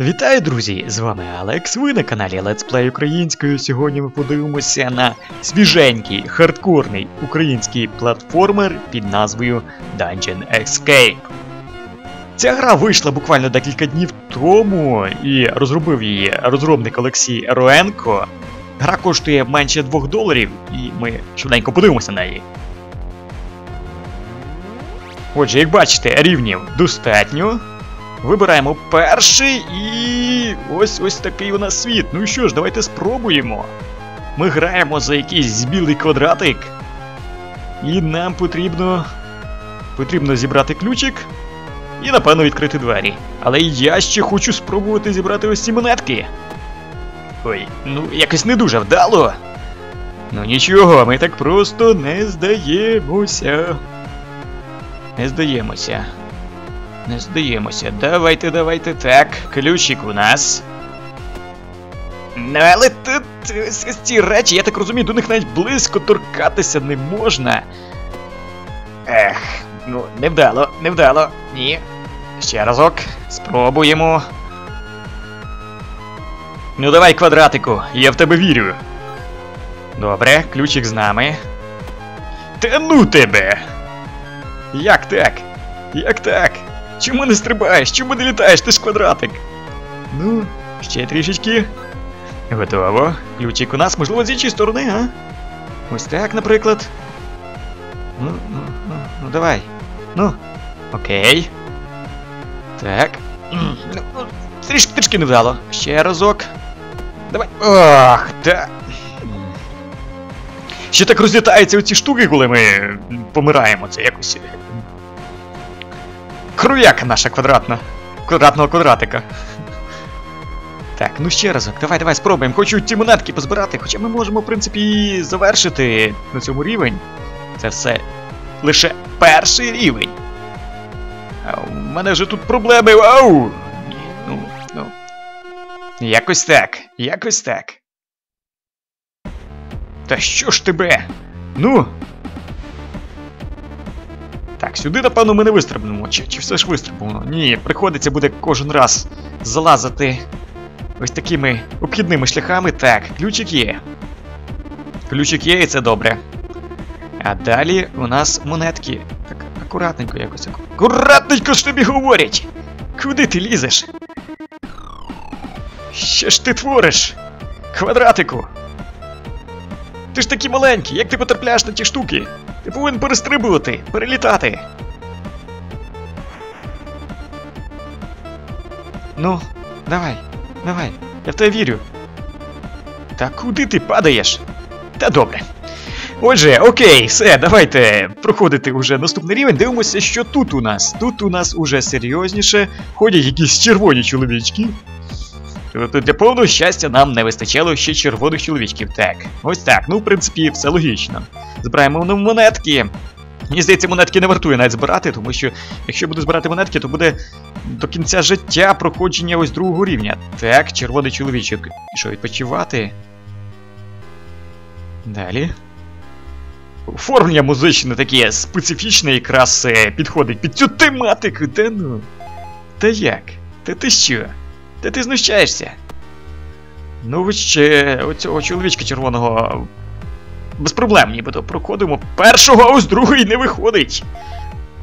Вітаю, друзі! З вами Алекс. Ви на каналі Let's Play Українською. Сьогодні ми подивимося на свіженький хардкорний український платформер під назвою Dungeon Escape. Ця гра вийшла буквально декілька днів тому і розробив її розробник Олексій Роенко. Гра коштує менше 2 доларів, і ми швиденько подивимося на неї. Отже, як бачите, рівнів достатньо. Вибираємо перший і ось ось такий у нас світ. Ну що ж, давайте спробуємо. Ми граємо за якийсь білий квадратик. І нам потрібно. Потрібно зібрати ключик і, напевно, відкрити двері. Але я ще хочу спробувати зібрати ось ці монетки. Ой, ну якось не дуже вдало. Ну нічого, ми так просто не здаємося. Не здаємося. Не здаємося. Давайте, давайте. Так, ключик у нас. Ну, але тут ці речі, я так розумію, до них навіть близько торкатися не можна. Ех, ну, невдало, невдало. Ні. Ще разок. Спробуємо. Ну давай, квадратику, я в тебе вірю. Добре, ключик з нами. Та ну тебе! Як так? Як так? Чому не стрибаєш? Чому не літаєш? Ти ж квадратик. Ну, ще трішечки. Готово. Ключик у нас, можливо, з іншої сторони, а? Ось так, наприклад. Ну, ну, ну, ну давай. Ну. Окей. Так. Ну, ну, Трішки трішки не вдало. Ще разок. Давай. Ох, та. М. Ще так розлітаються оці штуки, коли ми помираємо. Це якось. Круяка наша квадратна. Квадратного квадратика. Так, ну ще разок, давай, давай, спробуємо. Хочу ті монетки позбирати, хоча ми можемо, в принципі, завершити на цьому рівень. Це все лише перший рівень. У мене вже тут проблеми. Ау! Ні, ну, ну. Якось так, якось так. Та що ж тебе? Ну, сюди, напевно, ми не вистрибнемо. Чи, чи все ж вистрибнемо? Ні, приходиться буде кожен раз залазити ось такими обхідними шляхами. Так, ключик є. Ключик є, і це добре. А далі у нас монетки. Так, акуратненько якось. Акуратненько ж тобі говорять! Куди ти лізеш? Що ж ти твориш? Квадратику. Ти ж такий маленький, як ти потрапляєш на ті штуки? Ти повинен перестрибувати, перелітати. Ну, давай, давай, я в тебе вірю. Та куди ти падаєш? Та добре. Отже, окей, все, давайте проходити уже наступний рівень. Дивимося, що тут у нас. Тут у нас уже серйозніше ходять якісь червоні чоловічки. Тобто для повного щастя нам не вистачало ще червоних чоловічків. Так, ось так. Ну, в принципі, все логічно. Збираємо ну, монетки. Мені здається, монетки не вартує навіть збирати, тому що якщо буду збирати монетки, то буде до кінця життя проходження ось другого рівня. Так, червоний чоловічок. Що, відпочивати? Далі. Оформлення музичне таке специфічне якраз е, підходить під цю тематику. Та ну. Та як? Та ти що? Та ти знущаєшся? Ну, ви ще оцього чоловічка червоного. Без проблем, нібито проходимо першого, а ось другий не виходить.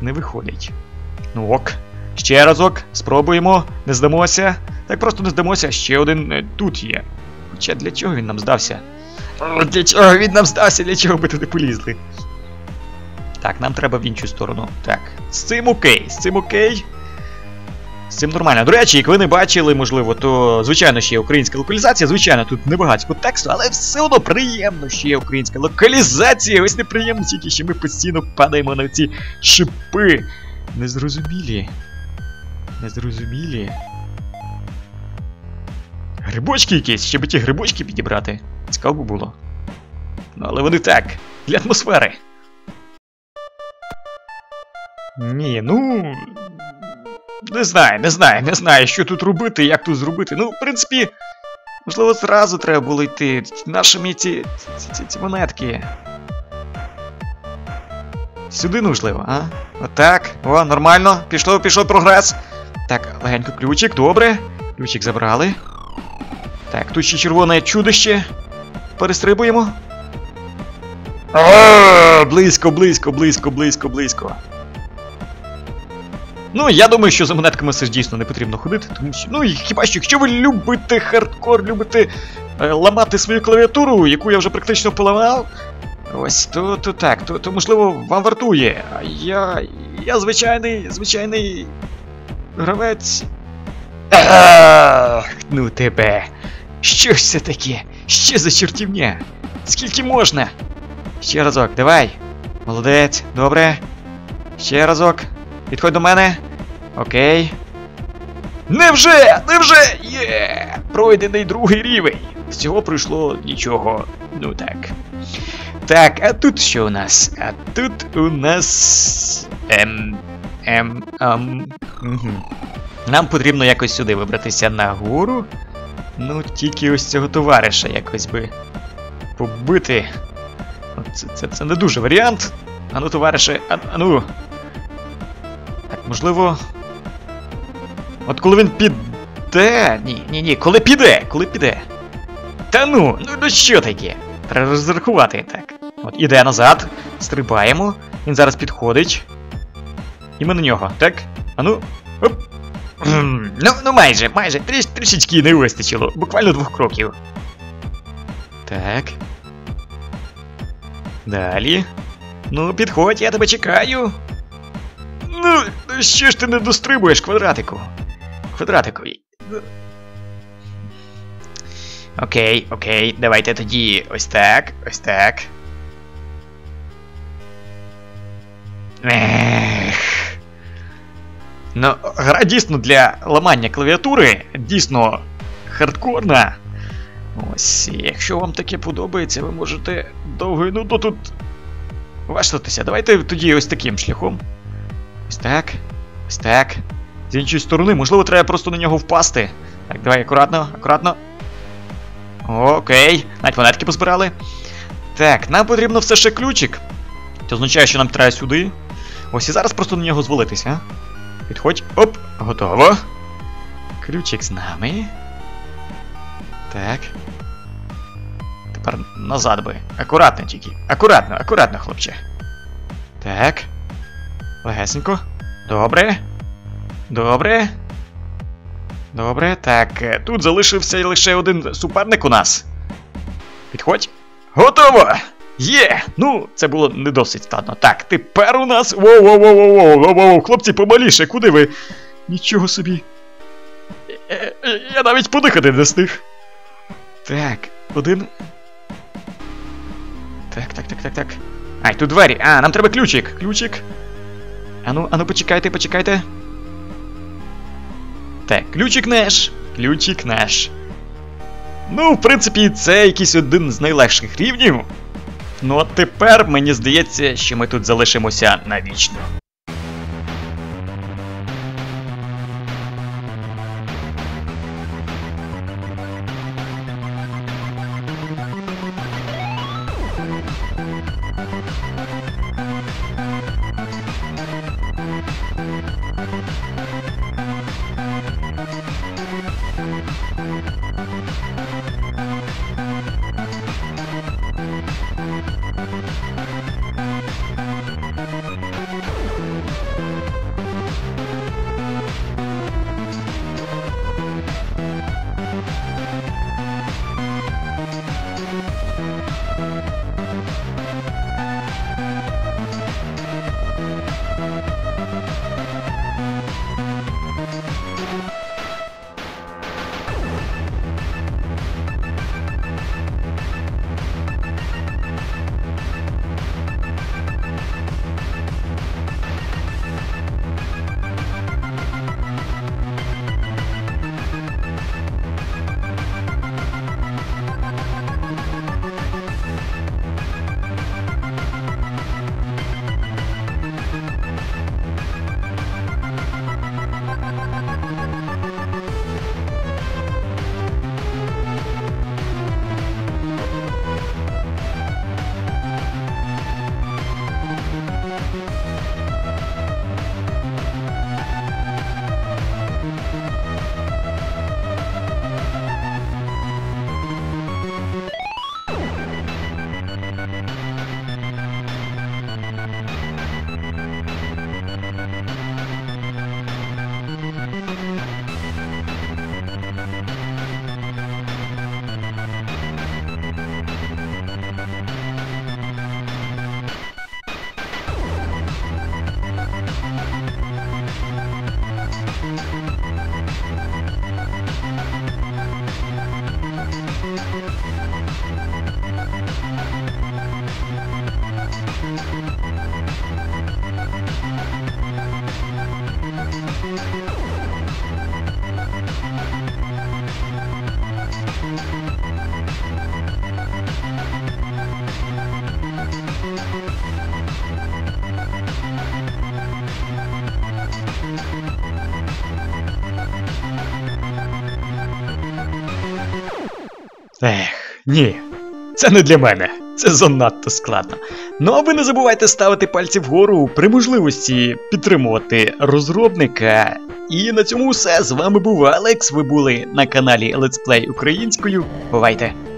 Не виходить. Ну ок. Ще разок, спробуємо, не здамося. Так просто не здамося, ще один е, тут є. Хоча для чого він нам здався? Для чого він нам здався, для чого ми туди полізли? Так, нам треба в іншу сторону. Так, з цим окей, з цим окей. Цим нормально. До речі, як ви не бачили, можливо, то звичайно ще є українська локалізація. Звичайно, тут небагатько тексту, але все одно приємно, що є українська локалізація. Ось неприємно тільки, що ми постійно падаємо на ці шипи. Незрозумілі. Незрозумілі. Грибочки якісь, ще би ті грибочки підібрати. Цікаво би було. Ну, але вони так, для атмосфери. Ні, ну. Не знаю, не знаю, не знаю, що тут робити, як тут зробити. Ну, в принципі, можливо, зразу треба було йти. Нашими ці, ці, ці, ці монетки. Сюди нужливо, а? Отак. О, нормально. Пішло, пішов прогрес. Так, легенько ключик, добре. Ключик забрали. Так, тут ще червоне чудище. Перестрибуємо. Близько, близько, близько, близько, близько. Ну, я думаю, що за монетками все ж дійсно не потрібно ходити, тому що. Ну, і хіба що, якщо ви любите хардкор, любите е, ламати свою клавіатуру, яку я вже практично поламав. Ось, то, то так, то, то можливо вам вартує. А я. Я звичайний, звичайний гравець. Ах, ну тебе. Що ж це таке? Що за чортівня? Скільки можна? Ще разок, давай. Молодець, добре. Ще разок. Підходь до мене. Окей. Невже! Невже! Є! Пройдений другий рівень. З цього пройшло нічого. Ну так. Так, а тут що у нас? А тут у нас. Ем. Ем. Ем. Угу. Нам потрібно якось сюди вибратися нагору. Ну, тільки ось цього товариша якось би побити. Це, це, це не дуже варіант. Ану, товарише, ану. Можливо. От коли він піде. Ні, ні, ні, коли піде, коли піде. Та ну, ну, ну що таке? Треба розрахувати так. От іде назад, стрибаємо, він зараз підходить. І ми на нього, так? Ану. Оп. Ну, ну майже, майже, тріш, трішечки не вистачило, буквально двох кроків. Так. Далі. Ну, підходь, я тебе чекаю. Ну, ну що ж ти не дострибуєш квадратику? Квадратику. Окей, окей, давайте тоді ось так, ось так. Ех. Ну, гра дійсно для ламання клавіатури дійсно хардкорна. Ось, якщо вам таке подобається, ви можете довго ну тут важтатися. Давайте тоді ось таким шляхом. Ось так. Ось так. З іншої сторони, можливо, треба просто на нього впасти. Так, давай акуратно, акуратно. Окей, навіть монетки позбирали. Так, нам потрібно все ще ключик. Це означає, що нам треба сюди. Ось і зараз просто на нього звалитися. Підходь. Оп, готово. Ключик з нами. Так. Тепер назад би. Акуратно тільки. Акуратно, акуратно, хлопче. Так. Легесенько. Добре. Добре. Добре, так. е, Тут залишився лише один суперник у нас. Підходь. Готово! Є! Ну, це було не досить складно. Так, тепер у нас. Воу-воу-воу-воу-воу-воу, хлопці, помаліше, куди ви? Нічого собі. Е, е, Я навіть подихати не встиг. Так, один. Так, так, так, так, так. Ай, тут двері. А, нам треба ключик. Ключик. Ану, ану, почекайте, почекайте. Так, ключик наш. Ключик наш. Ну, в принципі, це якийсь один з найлегших рівнів. Ну а тепер мені здається, що ми тут залишимося навічно. Ех, ні. Це не для мене. Це занадто складно. Ну а ви не забувайте ставити пальці вгору при можливості підтримувати розробника. І на цьому все. З вами був Алекс. Ви були на каналі Let's Play українською. Бувайте!